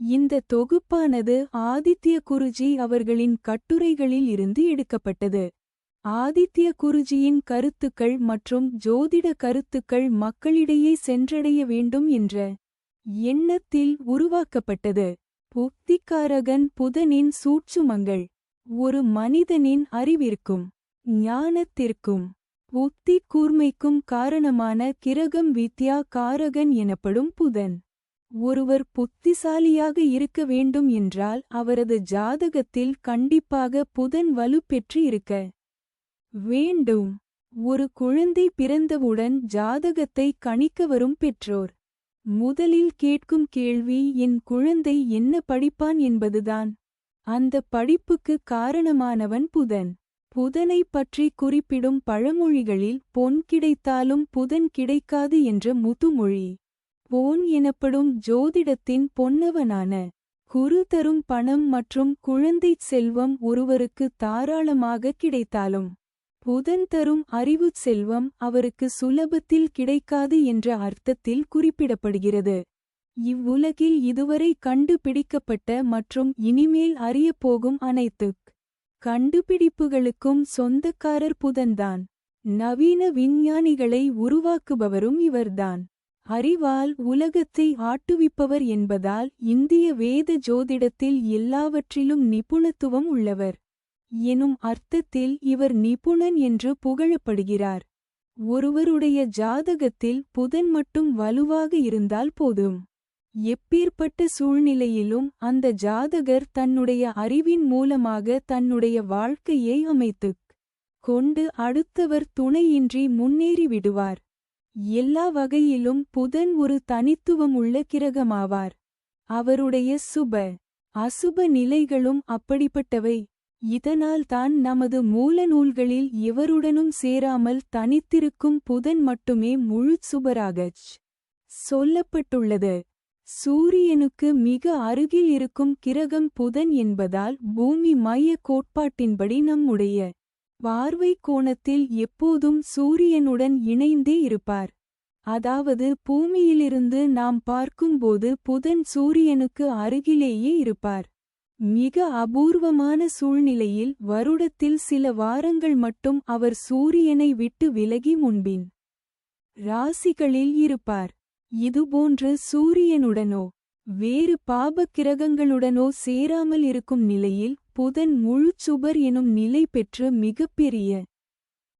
இந்த தொகுப்பானது ஆதித்ய குருஜி அவர்களின் கட்டுரைகளில் இருந்து எடுக்கப்பட்டது. ஆதித்ய குருஜியின் கருத்துக்கள் மற்றும் ஜோதிட கருத்துக்கள் மக்களிடையே சென்றடைய வேண்டும் என்ற எண்ணத்தில் உருவாக்கப்பட்டது. புத்திக்காரகன் புதனின் சூட்சுமங்கள் ஒரு மனிதனின் அறிவிற்கும் ஞானத்திற்கும் புத்தி கூர்மைக்கும் காரணமான கிரகம் வித்யா காரகன் எனப்படும் புதன். ஒருவர் புத்திசாலியாக இருக்க வேண்டும் என்றால் அவரது ஜாதகத்தில் கண்டிப்பாக புதன் வலுப்பெற்று இருக்க வேண்டும். ஒரு குழந்தை பிறந்தவுடன் ஜாதகத்தை கணிக்க வரும் பெற்றோர். முதலில் கேட்கும் கேள்வி என் குழந்தை என்ன படிப்பான் என்பதுதான். அந்த படிப்புக்கு காரணமானவன் புதன். புதனை பற்றி குறிப்பிடும் பழமொழிகளில் பொன் கிடைத்தாலும் புதன் கிடைக்காது என்ற முதுமொழி. போன் எனப்படும் ஜோதிடத்தின் பொன்னவனான குரு தரும் பணம் மற்றும் குழந்தைச் செல்வம் ஒருவருக்கு தாராளமாக கிடைத்தாலும் புதன் தரும் அறிவுச் செல்வம் அவருக்கு சுலபத்தில் கிடைக்காது என்ற அர்த்தத்தில் குறிப்பிடப்படுகிறது. இவ்வுலகில் இதுவரை கண்டுபிடிக்கப்பட்ட மற்றும் இனிமேல் அறியப்போகும் அனைத்துக் கண்டுபிடிப்புகளுக்கும் சொந்தக்காரர் புதன்தான். நவீன விஞ்ஞானிகளை உருவாக்குபவரும் இவர்தான். அறிவால் உலகத்தை ஆட்டுவிப்பவர் என்பதால் இந்திய வேத ஜோதிடத்தில் எல்லாவற்றிலும் நிபுணத்துவம் உள்ளவர். எனும் அர்த்தத்தில் இவர் நிபுணன் என்று புகழப்படுகிறார். ஒருவருடைய ஜாதகத்தில் புதன் மட்டும் வலுவாக இருந்தால் போதும். எப்பேற்பட்ட சூழ்நிலையிலும் அந்த ஜாதகர் தன்னுடைய அறிவின் மூலமாக தன்னுடைய வாழ்க்கையை அமைத்துக் கொண்டு அடுத்தவர் துணையின்றி முன்னேறி விடுவார் எல்லா வகையிலும் புதன் ஒரு தனித்துவம் உள்ள கிரகமாவார். அவருடைய சுப அசுப நிலைகளும் அப்படிப்பட்டவை. இதனால் தான் நமது மூல நூல்களில் எவருடனும் சேராமல் தனித்திருக்கும் புதன் மட்டுமே முழுச் சுபராகச் சொல்லப்பட்டுள்ளது. சூரியனுக்கு மிக அருகில் இருக்கும் கிரகம் புதன் என்பதால் பூமி மைய கோட்பாட்டின்படி நம்முடைய பார்வை கோணத்தில் எப்போதும் சூரியனுடன் இணைந்தே இருப்பார். அதாவது பூமியிலிருந்து நாம் பார்க்கும்போது புதன் சூரியனுக்கு அருகிலேயே இருப்பார். மிக அபூர்வமான சூழ்நிலையில் வருடத்தில் சில வாரங்கள் மட்டும் அவர் சூரியனை விட்டு விலகி முன்பின் ராசிகளில் இருப்பார். இதுபோன்று சூரியனுடனோ வேறு பாபக் கிரகங்களுடனோ சேராமல் இருக்கும் நிலையில் புதன் முழு சுபர் எனும் நிலை பெற்று மிகப்பெரிய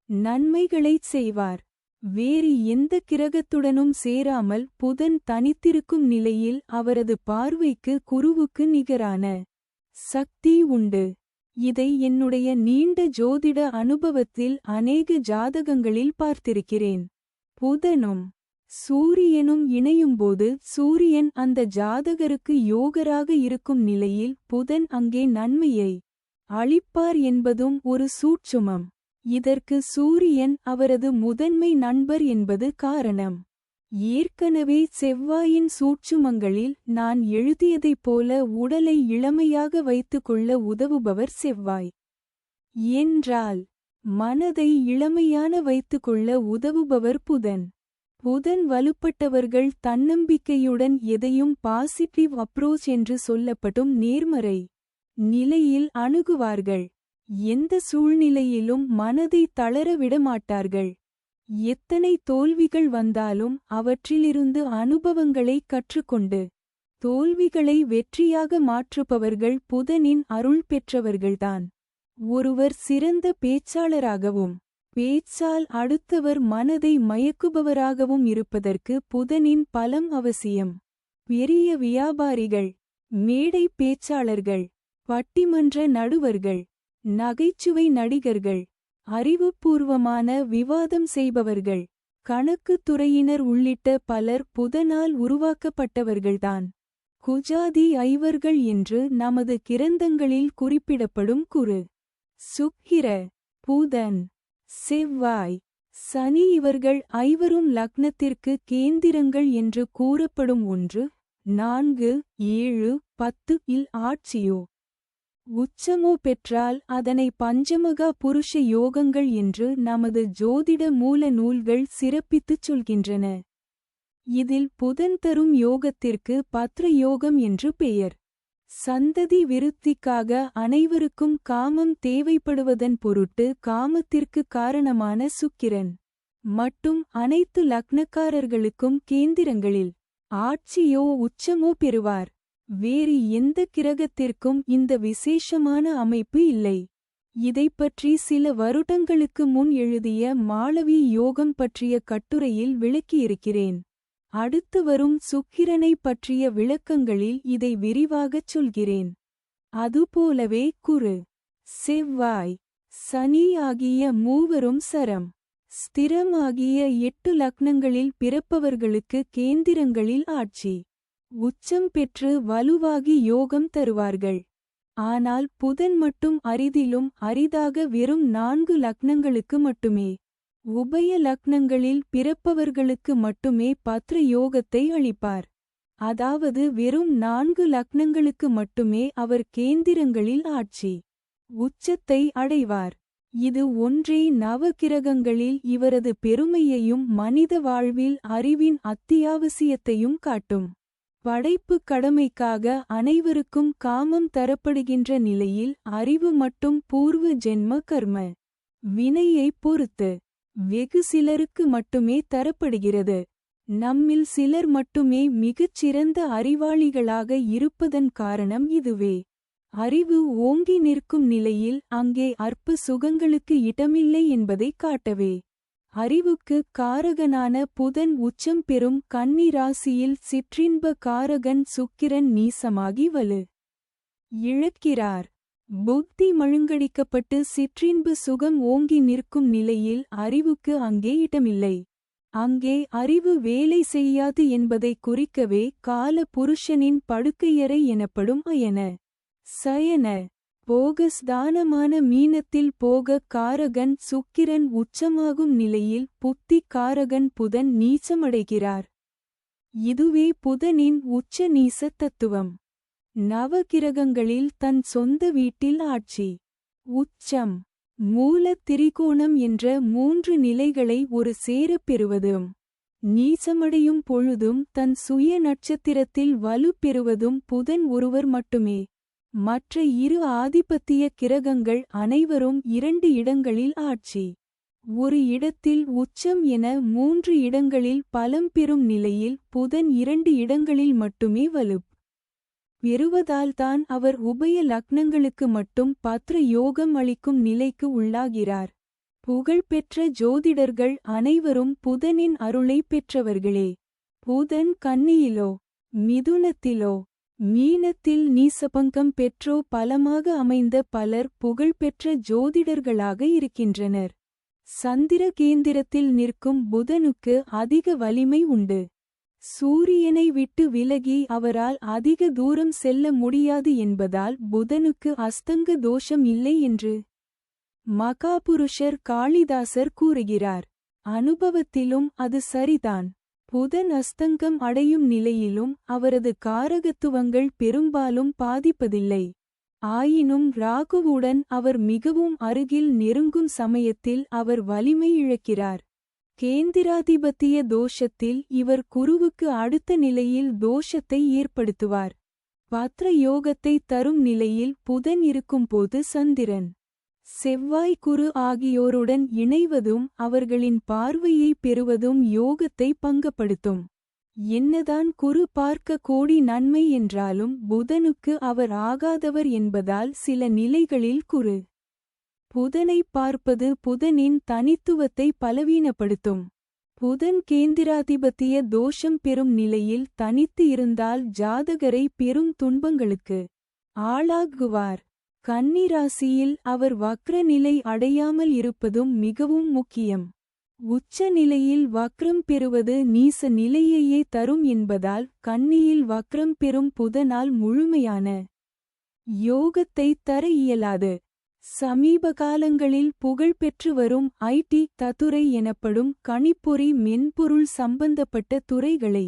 நன்மைகளைச் செய்வார். வேறு எந்த கிரகத்துடனும் சேராமல் புதன் தனித்திருக்கும் நிலையில் அவரது பார்வைக்கு குருவுக்கு நிகரான சக்தி உண்டு. இதை என்னுடைய நீண்ட ஜோதிட அனுபவத்தில் அநேக ஜாதகங்களில் பார்த்திருக்கிறேன். புதனும் சூரியனும் இணையும்போது சூரியன் அந்த ஜாதகருக்கு யோகராக இருக்கும் நிலையில் புதன் அங்கே நன்மையை அளிப்பார் என்பதும் ஒரு சூட்சுமம். இதற்கு சூரியன் அவரது முதன்மை நண்பர் என்பது காரணம். ஏற்கனவே செவ்வாயின் சூட்சுமங்களில் நான் எழுதியதைப் போல உடலை இளமையாக வைத்துக்கொள்ள உதவுபவர் செவ்வாய். என்றால் மனதை இளமையான வைத்துக்கொள்ள உதவுபவர் புதன். புதன் வலுப்பட்டவர்கள் தன்னம்பிக்கையுடன் எதையும் பாசிட்டிவ் அப்ரோச் என்று சொல்லப்படும் நேர்மறை நிலையில் அணுகுவார்கள். எந்த சூழ்நிலையிலும் மனதை தளர விடமாட்டார்கள். எத்தனை தோல்விகள் வந்தாலும் அவற்றிலிருந்து அனுபவங்களை கற்றுக்கொண்டு தோல்விகளை வெற்றியாக மாற்றுபவர்கள் புதனின் அருள் பெற்றவர்கள்தான். ஒருவர் சிறந்த பேச்சாளராகவும் பேச்சால் அடுத்தவர் மனதை மயக்குபவராகவும் இருப்பதற்கு புதனின் பலம் அவசியம். பெரிய வியாபாரிகள் மேடை பேச்சாளர்கள் பட்டிமன்ற நடுவர்கள் நகைச்சுவை நடிகர்கள் அறிவுபூர்வமான விவாதம் செய்பவர்கள் கணக்குத் துறையினர் உள்ளிட்ட பலர் புதனால் உருவாக்கப்பட்டவர்கள்தான். குஜாதி ஐவர்கள் என்று நமது கிரந்தங்களில் குறிப்பிடப்படும் குரு. சுக்கிர புதன். செவ்வாய். சனி இவர்கள் ஐவரும் லக்னத்திற்கு கேந்திரங்கள் என்று கூறப்படும் ஒன்று நான்கு ஏழு பத்து இல் ஆட்சியோ. உச்சமோ பெற்றால் அதனை பஞ்சமுக புருஷ யோகங்கள் என்று நமது ஜோதிட மூல நூல்கள் சிறப்பித்துச் சொல்கின்றன. இதில் புதன் தரும் யோகத்திற்கு பத்ர யோகம் என்று பெயர். சந்ததி விருத்திக்காக அனைவருக்கும் காமம் தேவைப்படுவதன் பொருட்டு காமத்திற்கு காரணமான சுக்கிரன். மட்டும் அனைத்து லக்னக்காரர்களுக்கும் கேந்திரங்களில் ஆட்சியோ உச்சமோ பெறுவார். வேறு எந்த கிரகத்திற்கும் இந்த விசேஷமான அமைப்பு இல்லை. இதைப்பற்றி சில வருடங்களுக்கு முன் எழுதிய மாளவி யோகம் பற்றிய கட்டுரையில் விளக்கியிருக்கிறேன். அடுத்து வரும் சுக்கிரனை பற்றிய விளக்கங்களில் இதை விரிவாகச் சொல்கிறேன். அதுபோலவே குரு செவ்வாய் சனி ஆகிய மூவரும் சரம் ஸ்திரம் ஆகிய எட்டு லக்னங்களில் பிறப்பவர்களுக்கு கேந்திரங்களில் ஆட்சி உச்சம் பெற்று வலுவாகி யோகம் தருவார்கள். ஆனால் புதன் மட்டும் அரிதிலும் அரிதாக வெறும் நான்கு லக்னங்களுக்கு மட்டுமே. உபய லக்னங்களில் பிறப்பவர்களுக்கு மட்டுமே பத்ர யோகத்தை அளிப்பார். அதாவது வெறும் நான்கு லக்னங்களுக்கு மட்டுமே அவர் கேந்திரங்களில் ஆட்சி உச்சத்தை அடைவார். இது ஒன்றே நவகிரகங்களில் இவரது பெருமையையும் மனித வாழ்வில் அறிவின் அத்தியாவசியத்தையும் காட்டும். படைப்பு கடமைக்காக அனைவருக்கும் காமம் தரப்படுகின்ற நிலையில் அறிவு மட்டும் பூர்வ ஜென்ம கர்ம வினையைப் பொறுத்து. வெகு சிலருக்கு மட்டுமே தரப்படுகிறது. நம்மில் சிலர் மட்டுமே மிகச் சிறந்த அறிவாளிகளாக இருப்பதன் காரணம் இதுவே. அறிவு ஓங்கி நிற்கும் நிலையில் அங்கே அற்ப சுகங்களுக்கு இடமில்லை என்பதைக் காட்டவே. அறிவுக்கு காரகனான புதன் உச்சம் பெறும் கன்னி ராசியில் சிற்றின்ப காரகன் சுக்கிரன் நீசமாகி வலு. இழக்கிறார். புத்தி மழுங்கடிக்கப்பட்டு சிற்றின்பு சுகம் ஓங்கி நிற்கும் நிலையில் அறிவுக்கு அங்கே இடமில்லை. அங்கே அறிவு வேலை செய்யாது என்பதை குறிக்கவே கால புருஷனின் படுக்கையறை எனப்படும் அயன. சயன. போகஸ்தானமான மீனத்தில் போக காரகன் சுக்கிரன் உச்சமாகும் நிலையில் புத்தி காரகன் புதன் நீச்சமடைகிறார். இதுவே புதனின் உச்ச நீச தத்துவம். நவகிரகங்களில் தன் சொந்த வீட்டில் ஆட்சி. உச்சம். மூல திரிகோணம் என்ற மூன்று நிலைகளை ஒரு சேரப் பெறுவதும் நீசமடையும் பொழுதும் தன் சுய நட்சத்திரத்தில் வலு பெறுவதும் புதன் ஒருவர் மட்டுமே. மற்ற இரு ஆதிபத்திய கிரகங்கள் அனைவரும் இரண்டு இடங்களில் ஆட்சி. ஒரு இடத்தில் உச்சம் என மூன்று இடங்களில் பலம் பெறும் நிலையில் புதன் இரண்டு இடங்களில் மட்டுமே வலுப் பெறுவதால்தான் அவர் உபய லக்னங்களுக்கு மட்டும் பத்ர யோகம் அளிக்கும் நிலைக்கு உள்ளாகிறார். புகழ்பெற்ற ஜோதிடர்கள் அனைவரும் புதனின் அருளை பெற்றவர்களே. புதன் கன்னியிலோ மிதுனத்திலோ மீனத்தில் நீசபங்கம் பெற்றோ பலமாக அமைந்த பலர் புகழ்பெற்ற ஜோதிடர்களாக இருக்கின்றனர். சந்திர கேந்திரத்தில் நிற்கும் புதனுக்கு அதிக வலிமை உண்டு. சூரியனை விட்டு விலகி அவரால் அதிக தூரம் செல்ல முடியாது என்பதால் புதனுக்கு அஸ்தங்க தோஷம் இல்லை என்று மகாபுருஷர் காளிதாசர் கூறுகிறார். அனுபவத்திலும் அது சரிதான். புதன் அஸ்தங்கம் அடையும் நிலையிலும் அவரது காரகத்துவங்கள் பெரும்பாலும் பாதிப்பதில்லை. ஆயினும் ராகுவுடன் அவர் மிகவும் அருகில் நெருங்கும் சமயத்தில் அவர் வலிமை இழக்கிறார். கேந்திராதிபத்திய தோஷத்தில் இவர் குருவுக்கு அடுத்த நிலையில் தோஷத்தை ஏற்படுத்துவார். பத்ர யோகத்தை தரும் நிலையில் புதன் இருக்கும்போது சந்திரன். செவ்வாய் குரு ஆகியோருடன் இணைவதும் அவர்களின் பார்வையை பெறுவதும் யோகத்தை பங்கப்படுத்தும். என்னதான் குரு பார்க்க கோடி நன்மை என்றாலும் புதனுக்கு அவர் ஆகாதவர் என்பதால் சில நிலைகளில் குரு புதனை பார்ப்பது புதனின் தனித்துவத்தை பலவீனப்படுத்தும். புதன் கேந்திராதிபத்திய தோஷம் பெறும் நிலையில் தனித்து இருந்தால் ஜாதகரை பெரும் துன்பங்களுக்கு ஆளாகுவார். கன்னிராசியில் அவர் வக்ர நிலை அடையாமல் இருப்பதும் மிகவும் முக்கியம். உச்ச நிலையில் வக்ரம் பெறுவது நீச நிலையையே தரும் என்பதால் கன்னியில் வக்ரம் பெறும் புதனால் முழுமையான யோகத்தை தர இயலாது. சமீப காலங்களில் புகழ்பெற்று வரும் ஐடி தத்துறை எனப்படும் கணிப்பொறி மென்பொருள் சம்பந்தப்பட்ட துறைகளை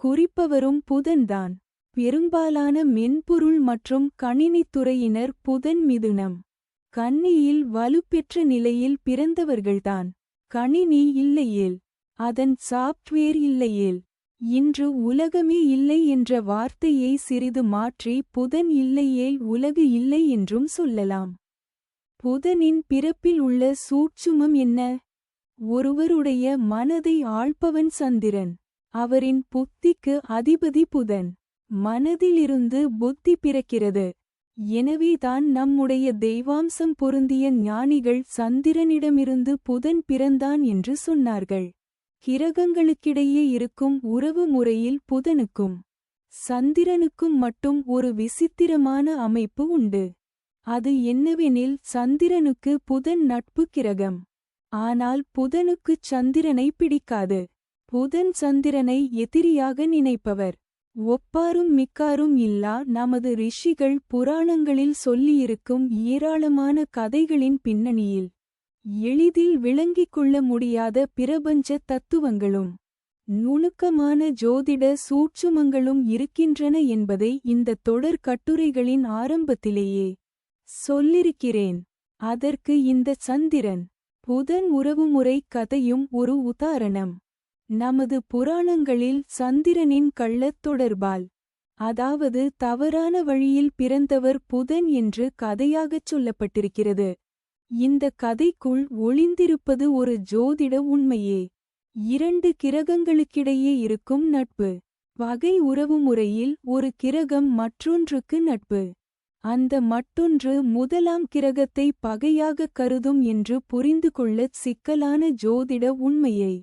குறிப்பவரும் புதன்தான். பெரும்பாலான மென்பொருள் மற்றும் கணினித்துறையினர் புதன் மிதுனம். கன்னியில் வலுப்பெற்ற நிலையில் பிறந்தவர்கள்தான். கணினி இல்லையேல். அதன் சாப்ட்வேர் இல்லையேல். இன்று உலகமே இல்லை என்ற வார்த்தையை சிறிது மாற்றி புதன் இல்லையே உலகு இல்லை என்றும் சொல்லலாம். புதனின் பிறப்பில் உள்ள சூட்சுமம் என்ன? ஒருவருடைய மனதை ஆழ்பவன் சந்திரன். அவரின் புத்திக்கு அதிபதி புதன். மனதிலிருந்து புத்தி பிறக்கிறது. எனவேதான் நம்முடைய தெய்வாம்சம் பொருந்திய ஞானிகள் சந்திரனிடமிருந்து புதன் பிறந்தான் என்று சொன்னார்கள். கிரகங்களுக்கிடையே இருக்கும் உறவு முறையில் புதனுக்கும் சந்திரனுக்கும் மட்டும் ஒரு விசித்திரமான அமைப்பு உண்டு. அது என்னவெனில் சந்திரனுக்கு புதன் நட்பு கிரகம். ஆனால் புதனுக்குச் சந்திரனை பிடிக்காது. புதன் சந்திரனை எதிரியாக நினைப்பவர். ஒப்பாரும் மிக்காரும் இல்லா நமது ரிஷிகள் புராணங்களில் சொல்லியிருக்கும் ஏராளமான கதைகளின் பின்னணியில். எளிதில் விளங்கிக் கொள்ள முடியாத பிரபஞ்ச தத்துவங்களும் நுணுக்கமான ஜோதிட சூட்சுமங்களும் இருக்கின்றன என்பதை இந்த தொடர் கட்டுரைகளின் ஆரம்பத்திலேயே சொல்லிருக்கிறேன். அதற்கு இந்த சந்திரன் புதன் உறவுமுறை கதையும் ஒரு உதாரணம். நமது புராணங்களில் சந்திரனின் கள்ளத் தொடர்பால் அதாவது தவறான வழியில் பிறந்தவர் புதன் என்று கதையாகச் சொல்லப்பட்டிருக்கிறது. இந்த கதைக்குள் ஒளிந்திருப்பது ஒரு ஜோதிட உண்மையே. இரண்டு கிரகங்களுக்கிடையே இருக்கும் நட்பு. வகை உறவுமுறையில் ஒரு கிரகம் மற்றொன்றுக்கு நட்பு. அந்த மற்றொன்று முதலாம் கிரகத்தை பகையாகக் கருதும் என்று புரிந்து சிக்கலான ஜோதிட உண்மையை.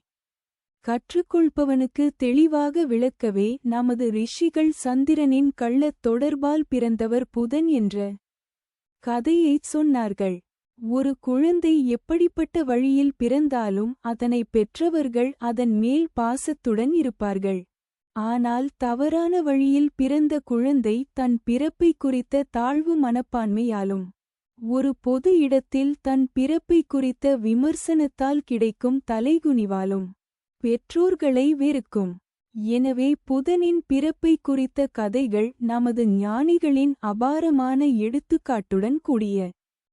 கற்றுக்கொள்பவனுக்கு தெளிவாக விளக்கவே நமது ரிஷிகள் சந்திரனின் கள்ளத் தொடர்பால் பிறந்தவர் புதன் என்ற கதையைச் சொன்னார்கள். ஒரு குழந்தை எப்படிப்பட்ட வழியில் பிறந்தாலும் அதனை பெற்றவர்கள் அதன் மேல் பாசத்துடன் இருப்பார்கள். ஆனால் தவறான வழியில் பிறந்த குழந்தை தன் பிறப்பை குறித்த தாழ்வு மனப்பான்மையாலும் ஒரு பொது இடத்தில் தன் பிறப்பை குறித்த விமர்சனத்தால் கிடைக்கும் தலைகுனிவாலும் பெற்றோர்களை வெறுக்கும். எனவே புதனின் பிறப்பை குறித்த கதைகள் நமது ஞானிகளின் அபாரமான எடுத்துக்காட்டுடன் கூடிய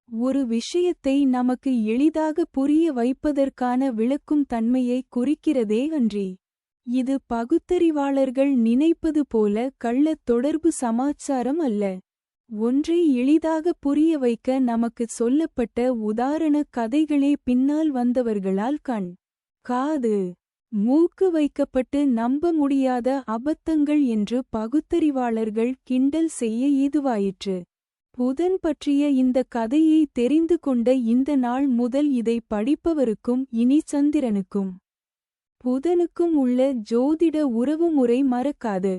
ஒரு விஷயத்தை நமக்கு எளிதாக புரிய வைப்பதற்கான விளக்கும் தன்மையை குறிக்கிறதே அன்றி இது பகுத்தறிவாளர்கள் நினைப்பது போல கள்ளத் தொடர்பு சமாச்சாரம் அல்ல. ஒன்றை எளிதாக புரிய வைக்க நமக்குச் சொல்லப்பட்ட உதாரண கதைகளே பின்னால் வந்தவர்களால் கண் காது மூக்கு வைக்கப்பட்டு நம்ப முடியாத அபத்தங்கள் என்று பகுத்தறிவாளர்கள் கிண்டல் செய்ய ஏதுவாயிற்று. புதன் பற்றிய இந்த கதையை தெரிந்து கொண்ட இந்த நாள் முதல் இதை படிப்பவருக்கும் இனி சந்திரனுக்கும். புதனுக்கும் உள்ள ஜோதிட உறவுமுறை மறக்காது.